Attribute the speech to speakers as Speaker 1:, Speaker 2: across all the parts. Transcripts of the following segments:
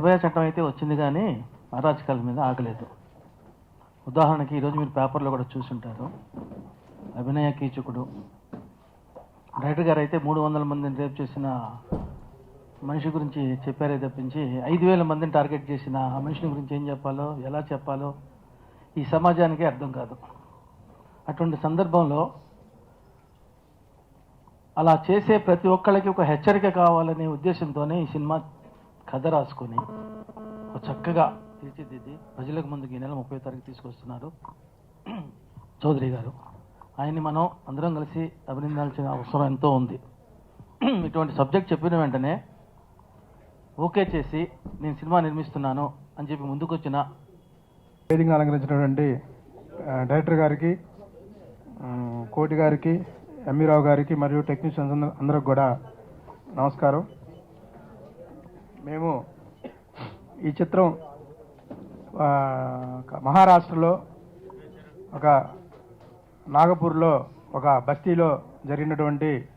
Speaker 1: నిర్భయ చట్టం అయితే వచ్చింది కానీ అరాచకాల మీద ఆగలేదు. ఉదాహరణకి ఈరోజు మీరు పేపర్లో కూడా చూసుంటారు. అభినయ కీచకుడు. డైరెక్టర్ గారు అయితే మూడు వందల మందిని రేపు చేసిన మనిషి గురించి చెప్పారే తప్పించి ఐదు వేల మందిని టార్గెట్ చేసిన ఆ మనిషిని గురించి ఏం చెప్పాలో ఎలా చెప్పాలో ఈ సమాజానికే అర్థం కాదు. అటువంటి సందర్భంలో అలా చేసే ప్రతి ఒక్కళ్ళకి ఒక హెచ్చరిక కావాలనే ఉద్దేశంతోనే ఈ సినిమా కథ రాసుకొని ఒక చక్కగా తీర్చిదిద్ది ప్రజలకు ముందుకు ఈ నెల ముప్పై తారీఖు తీసుకొస్తున్నారు చౌదరి గారు. ఆయన్ని మనం అందరం కలిసి అభినందించాల్సిన అవసరం ఎంతో ఉంది. ఇటువంటి సబ్జెక్ట్ చెప్పిన వెంటనే ఓకే చేసి నేను సినిమా నిర్మిస్తున్నాను అని చెప్పి ముందుకొచ్చిన
Speaker 2: వేదికను అలంకరించినటువంటి డైరెక్టర్ గారికి కోటి గారికి ఎంఈరావు గారికి మరియు టెక్నీషియన్స్ అందరికి కూడా నమస్కారం. మేము ఈ చిత్రం మహారాష్ట్రలో ఒక నాగపూర్లో ఒక బస్తీలో జరిగినటువంటి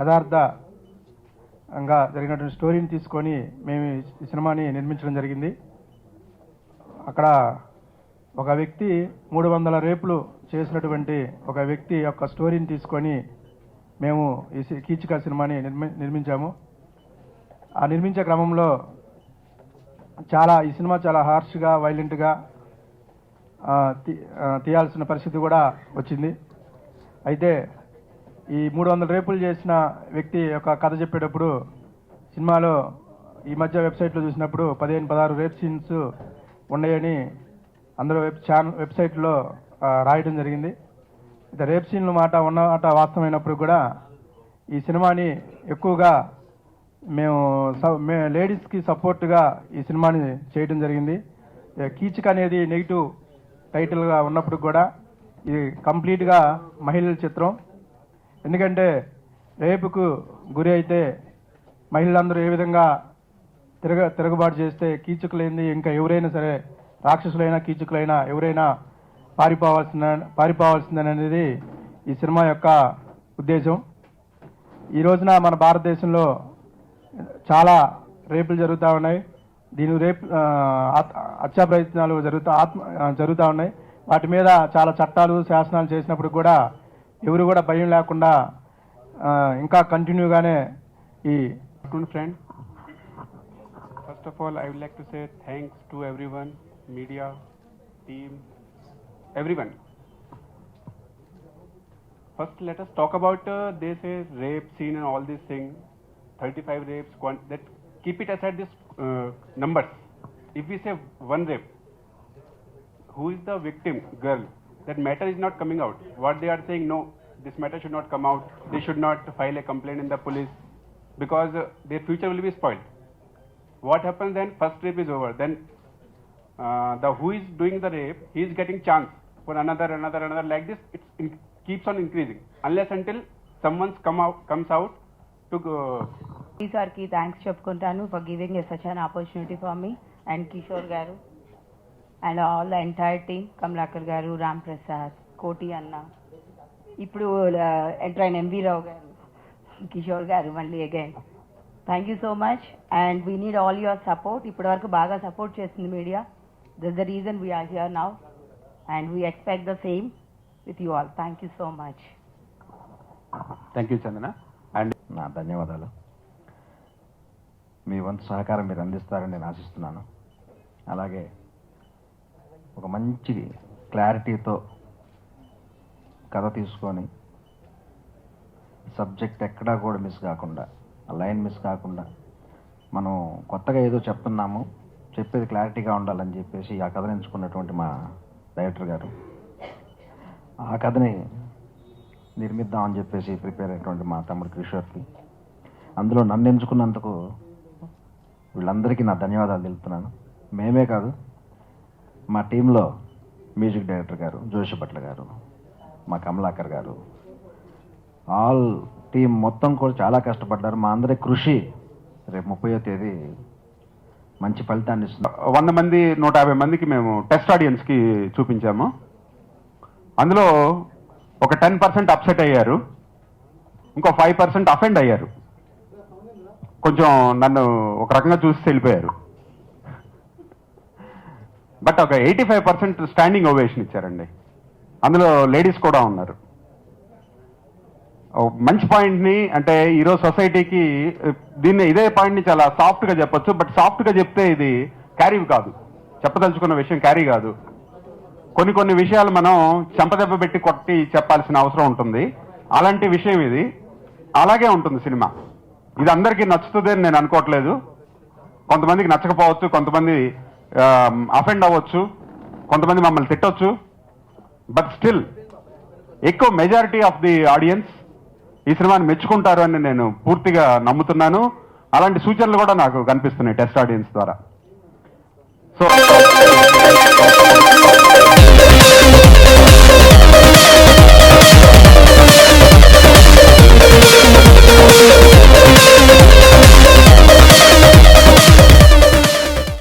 Speaker 2: యథార్థంగా జరిగినటువంటి స్టోరీని తీసుకొని మేము ఈ సినిమాని నిర్మించడం జరిగింది. అక్కడ ఒక వ్యక్తి మూడు వందల రేపులు చేసినటువంటి ఒక వ్యక్తి యొక్క స్టోరీని తీసుకొని మేము ఈ సి- సినిమాని నిర్మి నిర్మించాము. నిర్మించే క్రమంలో చాలా ఈ సినిమా చాలా హార్ష్గా వైలెంట్గా తీ- తీయాల్సిన పరిస్థితి కూడా వచ్చింది. అయితే ఈ మూడు వందల రేపులు చేసిన వ్యక్తి యొక్క కథ చెప్పేటప్పుడు సినిమాలో ఈ మధ్య వెబ్సైట్లో చూసినప్పుడు పదిహేను పదహారు రేప్ సీన్స్ ఉన్నాయని అందరూ వెబ్ ఛానల్ వెబ్సైట్లో రాయడం జరిగింది. అయితే రేప్ సీన్లు మాట ఉన్న మాట వాస్తవమైనప్పుడు కూడా ఈ సినిమాని ఎక్కువగా మేము స- మే లేడీస్కి సపోర్ట్గా ఈ సినిమాని చేయడం జరిగింది. కీచక్ అనేది నెగిటివ్ టైటిల్గా ఉన్నప్పుడు కూడా ఇది కంప్లీట్గా మహిళల చిత్రం. ఎందుకంటే రేపుకు గురి అయితే మహిళలందరూ ఏ విధంగా తిరగ తిరగబాటు చేస్తే కీచుకులైంది ఇంకా ఎవరైనా సరే రాక్షసులైనా కీచుకులైనా ఎవరైనా పారిపోవాల్సిన పారిపోవాల్సిందనేది ఈ సినిమా యొక్క ఉద్దేశం. ఈ రోజున మన భారతదేశంలో చాలా రేపులు జరుగుతూ ఉన్నాయి. దీని రేపు హత్యా ప్రయత్నాలు జరుగుతూ ఆత్మ జరుగుతూ ఉన్నాయి. వాటి మీద చాలా చట్టాలు శాసనాలు చేసినప్పుడు కూడా ఎవరు కూడా భయం లేకుండా ఇంకా కంటిన్యూగానే ఈ
Speaker 3: friend first of all I would like to say thanks to everyone media team everyone first letters talk about these say rape scene all this thing. 35 rapes, that keep it aside this uh, numbers. If we say one rape, who is the victim, girl? That matter is not coming out. What they are saying, no, this matter should not come out. They should not file a complaint in the police because uh, their future will be spoiled. What happens then? First rape is over. Then uh, the who is doing the rape, he is getting chance for another, another, another. Like this, it keeps on increasing unless until someone come out, comes out to go,
Speaker 4: సార్కి thanks చెప్పుకుంటాను. For giving a such an opportunity for me and Kishore garu and all the entire team Kamalakar garu Ram Prasad కోటి అన్న ఇప్పుడు enter అయిన MV రావు గారు కిషోర్ గారు మళ్ళీ again thank you so much and we need all your support ఇప్పటి వరకు బాగా సపోర్ట్ చేస్తుంది media thus the reason we are here now and we expect the same with you all thank you so much
Speaker 3: thank you, Chandana.
Speaker 5: నా ధన్యవాదాలు. మీ వంతు సహకారం మీరు అందిస్తారని నేను ఆశిస్తున్నాను. అలాగే ఒక మంచి క్లారిటీతో కథ తీసుకొని సబ్జెక్ట్ ఎక్కడా కూడా మిస్ కాకుండా ఆ లైన్ మిస్ కాకుండా మనం కొత్తగా ఏదో చెప్తున్నాము చెప్పేది క్లారిటీగా ఉండాలని చెప్పేసి ఆ కథను ఎంచుకున్నటువంటి మా డైరెక్టర్ గారు. ఆ కథని నిర్మిద్దామని చెప్పేసి ప్రిపేర్ అయినటువంటి మా తమ్ముడు కిషోర్కి. అందులో నన్ను ఎంచుకున్నందుకు వీళ్ళందరికీ నా ధన్యవాదాలు తెలుపుతున్నాను. మేమే కాదు మా టీంలో మ్యూజిక్ డైరెక్టర్ గారు జోషి భట్ల గారు మా కమలాకర్ గారు ఆల్ టీం మొత్తం కూడా చాలా కష్టపడ్డారు. మా అందరి కృషి రేపు ముప్పయో తేదీ మంచి ఫలితాన్ని ఇస్తుంది.
Speaker 3: వంద మంది నూట యాభై మందికి మేము టెస్ట్ ఆడియన్స్కి చూపించాము. అందులో ఒక టెన్ పర్సెంట్ అప్సెట్ అయ్యారు ఇంకో ఫైవ్ పర్సెంట్ అఫెండ్ అయ్యారు. కొంచెం నన్ను ఒక రకంగా చూసి వెళ్ళిపోయారు. బట్ ఒక eighty five percent standing ovation ఇచ్చారండి. అందులో లేడీస్ కూడా ఉన్నారు. మంచి పాయింట్ని అంటే ఈరోజు సొసైటీకి దీన్ని ఇదే పాయింట్ని చాలా సాఫ్ట్గా చెప్పొచ్చు బట్ సాఫ్ట్గా చెప్తే ఇది క్యారీ కాదు. చెప్పదలుచుకున్న విషయం క్యారీ కాదు. కొన్ని కొన్ని విషయాలు మనం చెంపదెబ్బ పెట్టి కొట్టి చెప్పాల్సిన అవసరం ఉంటుంది. అలాంటి విషయం ఇది. అలాగే ఉంటుంది సినిమా. ఇది అందరికీ నచ్చుతుంది అని నేను అనుకోవట్లేదు. కొంతమందికి నచ్చకపోవచ్చు కొంతమంది అఫెండ్ అవ్వచ్చు కొంతమంది మమ్మల్ని తిట్టొచ్చు. బట్ స్టిల్ ఎక్కువ మెజారిటీ ఆఫ్ ది ఆడియన్స్ ఈ సినిమాని మెచ్చుకుంటారు అని నేను పూర్తిగా నమ్ముతున్నాను. అలాంటి సూచనలు కూడా నాకు కనిపిస్తున్నాయి టెస్ట్ ఆడియన్స్ ద్వారా. సో